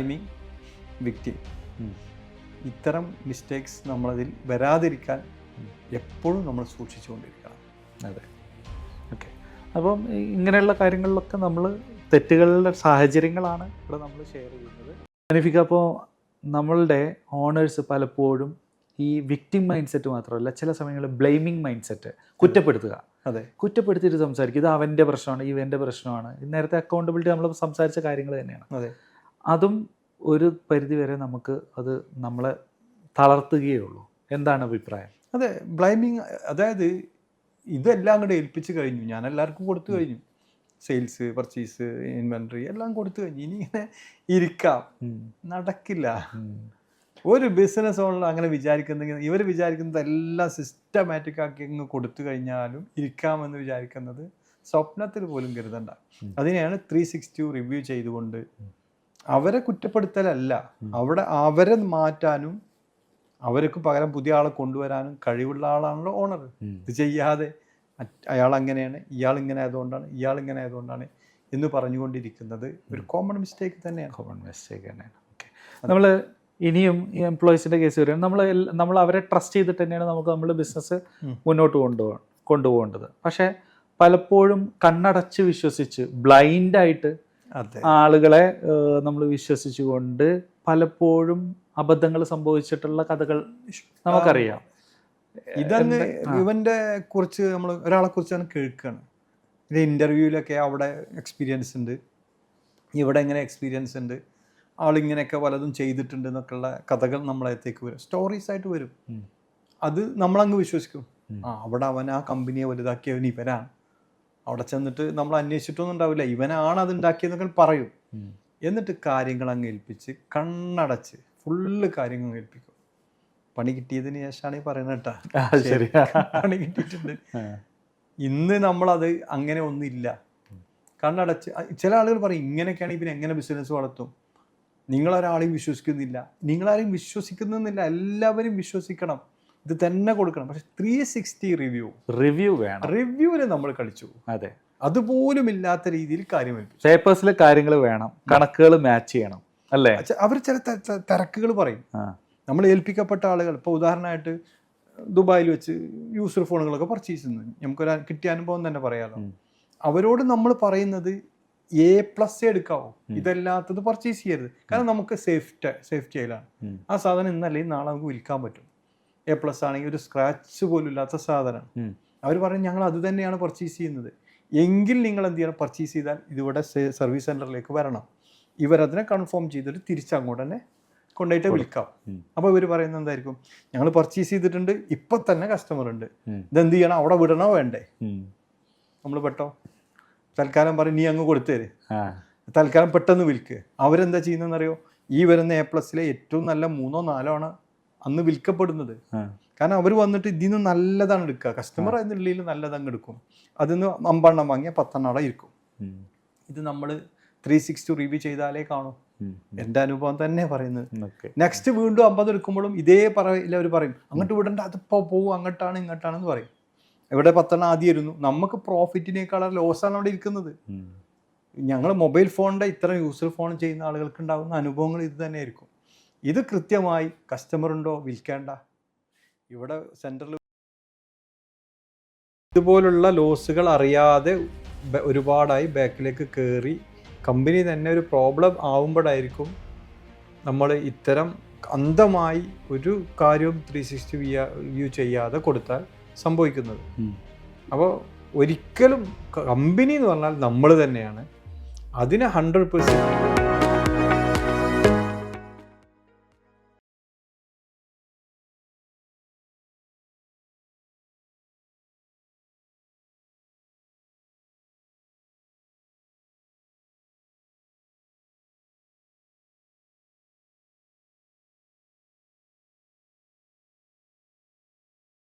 Timing victim ഇത്തരം mistakes നമ്മളതിൽ വരാതിരിക്കാൻ എപ്പോഴും നമ്മൾ സൂക്ഷിച്ചുകൊണ്ടിരിക്കണം. അതെ. ഓക്കെ. അപ്പം ഇങ്ങനെയുള്ള കാര്യങ്ങളിലൊക്കെ നമ്മൾ തെറ്റുകളുടെ സാഹചര്യങ്ങളാണ് ഇവിടെ നമ്മൾ ഷെയർ ചെയ്യുന്നത്. അനുഫിക്ക അപ്പോൾ നമ്മളുടെ ഓണേഴ്സ് പലപ്പോഴും ഈ വിക്ടിം മൈൻഡ് സെറ്റ് മാത്രമല്ല ചില സമയങ്ങളിൽ ബ്ലെയിമിങ് മൈൻഡ് സെറ്റ് കുറ്റപ്പെടുത്തുക. അതെ. കുറ്റപ്പെടുത്തിയിട്ട് സംസാരിക്കും ഇത് അവന്റെ പ്രശ്നമാണ് ഇവന്റെ പ്രശ്നമാണ്. നേരത്തെ അക്കൗണ്ടബിലിറ്റി നമ്മൾ സംസാരിച്ച കാര്യങ്ങൾ തന്നെയാണ്. അതെ. അതും ഒരു പരിധിവരെ നമുക്ക് അത് നമ്മളെ തളർത്തുകയേ ഉള്ളൂ എന്താണ് അഭിപ്രായം? അതെ ബ്ലൈമിങ് അതായത് ഇതെല്ലാം കൂടെ ഏൽപ്പിച്ച് കഴിഞ്ഞു. ഞാൻ എല്ലാവർക്കും കൊടുത്തു കഴിഞ്ഞു. സെയിൽസ് പർച്ചേസ് ഇൻവെൻട്രി എല്ലാം കൊടുത്തു കഴിഞ്ഞു. ഇനി ഇങ്ങനെ ഇരിക്കാം നടക്കില്ല. ഒരു ബിസിനസ് ഓണർ അങ്ങനെ വിചാരിക്കുന്നെങ്കിൽ ഇവർ വിചാരിക്കുന്നത് എല്ലാം സിസ്റ്റമാറ്റിക് ആക്കി അങ്ങ് കൊടുത്തു കഴിഞ്ഞാലും ഇരിക്കാമെന്ന് വിചാരിക്കുന്നത് സ്വപ്നത്തിൽ പോലും കരുതണ്ട. അതിനെയാണ് ത്രീ സിക്സ്റ്റി റിവ്യൂ ചെയ്തുകൊണ്ട് അവരെ കുറ്റപ്പെടുത്തലല്ല. അവിടെ അവരെ മാറ്റാനും അവർക്ക് പകരം പുതിയ ആളെ കൊണ്ടുവരാനും കഴിവുള്ള ആളാണല്ലോ ഓണർ ഇത് ചെയ്യാതെ അയാൾ അങ്ങനെയാണ് ഇയാൾ ഇങ്ങനെ ആയതുകൊണ്ടാണ് ഇയാൾ ഇങ്ങനെ ആയതുകൊണ്ടാണ് എന്ന് പറഞ്ഞുകൊണ്ടിരിക്കുന്നത് ഒരു കോമൺ മിസ്റ്റേക്ക് തന്നെയാണ്. കോമൺ മിസ്റ്റേക്ക് തന്നെയാണ്. ഓക്കെ നമ്മൾ ഇനിയും ഈ എംപ്ലോയീസിന്റെ കേസ് വരികയാണ് നമ്മൾ നമ്മൾ അവരെ ട്രസ്റ്റ് ചെയ്തിട്ട് തന്നെയാണ് നമുക്ക് നമ്മൾ ബിസിനസ് മുന്നോട്ട് കൊണ്ടുപോകാൻ കൊണ്ടുപോകേണ്ടത്. പക്ഷേ പലപ്പോഴും കണ്ണടച്ച് വിശ്വസിച്ച് ബ്ലൈൻഡായിട്ട് ആളുകളെ നമ്മൾ വിശ്വസിച്ചുകൊണ്ട് പലപ്പോഴും അബദ്ധങ്ങൾ സംഭവിച്ചിട്ടുള്ള കഥകൾ നമുക്കറിയാം. ഇതന്നെ ഇവന്റെ കുറിച്ച് നമ്മൾ ഒരാളെ കുറിച്ച് കുറിച്ചാണ് കേൾക്കുകയാണ് ഇത് ഇന്റർവ്യൂവിലൊക്കെ അവിടെ എക്സ്പീരിയൻസ് ഉണ്ട്. ഇവിടെ ഇങ്ങനെ എക്സ്പീരിയൻസ് ഉണ്ട്. ആളിങ്ങനെയൊക്കെ പലതും ചെയ്തിട്ടുണ്ട് എന്നൊക്കെയുള്ള കഥകൾ നമ്മളത്തേക്ക് വരും. സ്റ്റോറീസ് ആയിട്ട് വരും. അത് നമ്മളങ്ങ് വിശ്വസിക്കും. ആ അവിടെ അവൻ ആ കമ്പനിയെ വലുതാക്കിയവൻ ഇവനാണ്. അവിടെ ചെന്നിട്ട് നമ്മൾ അന്വേഷിച്ചിട്ടൊന്നും ഉണ്ടാവില്ല. ഇവനാണ് അത് ഉണ്ടാക്കിയതെന്നൊക്കെ പറയും. എന്നിട്ട് കാര്യങ്ങൾ അങ്ങ് ഏൽപ്പിച്ച് കണ്ണടച്ച് ഫുള്ള് കാര്യങ്ങൾ ഏൽപ്പിക്കും. പണി കിട്ടിയതിന് ശേഷമാണ് ഈ പറയുന്നത് കേട്ടാ. പണി കിട്ടിയിട്ടുണ്ട്. ഇന്ന് നമ്മളത് അങ്ങനെ ഒന്നില്ല കണ്ണടച്ച് ചില ആളുകൾ പറയും ഇങ്ങനെയൊക്കെയാണ് പിന്നെ എങ്ങനെ ബിസിനസ് വളർത്തും? നിങ്ങളൊരാളെയും വിശ്വസിക്കുന്നില്ല. നിങ്ങളാരെയും വിശ്വസിക്കുന്നില്ല. എല്ലാവരും വിശ്വസിക്കണം. ഇത് തന്നെ കൊടുക്കണം. പക്ഷെ ത്രീ സിക്സ്റ്റി റിവ്യൂ റിവ്യൂ വേണം. റിവ്യൂവിന് നമ്മൾ കളിച്ചു. അതെ. അതുപോലും ഇല്ലാത്ത രീതിയിൽ കാര്യം പേപ്പേഴ്സിലെ കാര്യങ്ങൾ വേണം. കണക്കുകൾ മാച്ച് ചെയ്യണം. അല്ലേ? അവർ ചില തിരക്കുകൾ പറയും. നമ്മൾ ഏൽപ്പിക്കപ്പെട്ട ആളുകൾ ഇപ്പോൾ ഉദാഹരണമായിട്ട് ദുബായിൽ വെച്ച് യൂസർ ഫോണുകളൊക്കെ പർച്ചേസ് ചെയ്യുന്നു. നമുക്കൊരു കിട്ടിയ അനുഭവം തന്നെ പറയാമല്ലോ അവരോട് നമ്മൾ പറയുന്നത് എ പ്ലസ് എടുക്കാവോ. ഇതല്ലാത്തത് പർച്ചേസ് ചെയ്യരുത്. കാരണം നമുക്ക് സേഫ്റ്റി സേഫ്റ്റി ആയാലാണ്. ആ സാധനം ഇന്നല്ലെങ്കിൽ നാളെ നമുക്ക് വിൽക്കാൻ പറ്റും. എ പ്ലസ് ആണെങ്കിൽ ഒരു സ്ക്രാച്ച് പോലും ഇല്ലാത്ത സാധനം. അവർ പറയും ഞങ്ങൾ അത് തന്നെയാണ് പർച്ചേസ് ചെയ്യുന്നത്. എങ്കിൽ നിങ്ങൾ എന്ത് ചെയ്യണം? പർച്ചേസ് ചെയ്താൽ ഇതിവിടെ സർവീസ് സെന്ററിലേക്ക് വരണം. ഇവരതിനെ കൺഫേം ചെയ്തിട്ട് തിരിച്ചങ്ങോട്ട് തന്നെ കൊണ്ടുപോയിട്ട് വിൽക്കാം. അപ്പോൾ ഇവർ പറയുന്നത് എന്തായിരിക്കും? ഞങ്ങൾ പർച്ചേസ് ചെയ്തിട്ടുണ്ട് ഇപ്പം തന്നെ കസ്റ്റമർ ഉണ്ട്. ഇത് ഇതെന്ത് ചെയ്യണം? അവിടെ വിടണോ വേണ്ടേ? നമ്മൾ പെട്ടോ? തൽക്കാലം പറയും നീ അങ്ങ് കൊടുത്തേര്. തൽക്കാലം പെട്ടെന്ന് വിൽക്ക്. അവരെന്താ ചെയ്യുന്നതെന്നറിയോ? ഈ വരുന്ന എ പ്ലസിലെ ഏറ്റവും നല്ല മൂന്നോ നാലോ ആണ് അന്ന് വിൽക്കപ്പെടുന്നത്. കാരണം അവർ വന്നിട്ട് ഇതിൽ നിന്ന് നല്ലതാണ് എടുക്കുക. കസ്റ്റമർ അതിനുള്ളിൽ നല്ലതങ്ങ് എടുക്കും. അതിൽ നിന്ന് അമ്പെണ്ണം വാങ്ങിയാൽ പത്തെണ്ണം അവിടെ ഇരിക്കും ഇത് നമ്മൾ ത്രീ സിക്സ്റ്റി റിവ്യൂ ചെയ്താലേ കാണൂ. എന്റെ അനുഭവം തന്നെ പറയുന്നത്. നെക്സ്റ്റ് വീണ്ടും അമ്പത് എടുക്കുമ്പോഴും ഇതേ പറയില്ല അവർ പറയും അങ്ങോട്ട് വിടണ്ട അതിപ്പോ പോകും അങ്ങോട്ടാണ് ഇങ്ങോട്ടാണെന്ന് പറയും. ഇവിടെ പത്തെണ്ണം ആദ്യം ഇരുന്നു നമുക്ക് പ്രോഫിറ്റിനേക്കാൾ ലോസാണ് അവിടെ ഇരിക്കുന്നത്. ഞങ്ങൾ മൊബൈൽ ഫോണിന്റെ ഇത്ര യൂസർ ഫോൺ ചെയ്യുന്ന ആളുകൾക്ക് ഉണ്ടാകുന്ന അനുഭവങ്ങൾ ഇത് തന്നെയായിരിക്കും. ഇത് കൃത്യമായി കസ്റ്റമർ ഉണ്ടോ വിൽക്കേണ്ട? ഇവിടെ സെന്ററിൽ ഇതുപോലുള്ള ലോസുകൾ അറിയാതെ ഒരുപാടായി ബാക്കിലേക്ക് കയറി കമ്പനി തന്നെ ഒരു പ്രോബ്ലം ആവുമ്പോഴായിരിക്കും നമ്മൾ ഇത്തരം അന്ധമായി ഒരു കാര്യവും ത്രീ സിക്സ്റ്റി വ്യൂ ചെയ്യാതെ കൊടുത്താൽ സംഭവിക്കുന്നത്. അപ്പോൾ ഒരിക്കലും കമ്പനി എന്ന് പറഞ്ഞാൽ നമ്മൾ തന്നെയാണ്. അതിന് ഹൺഡ്രഡ് പെർസെന്റ്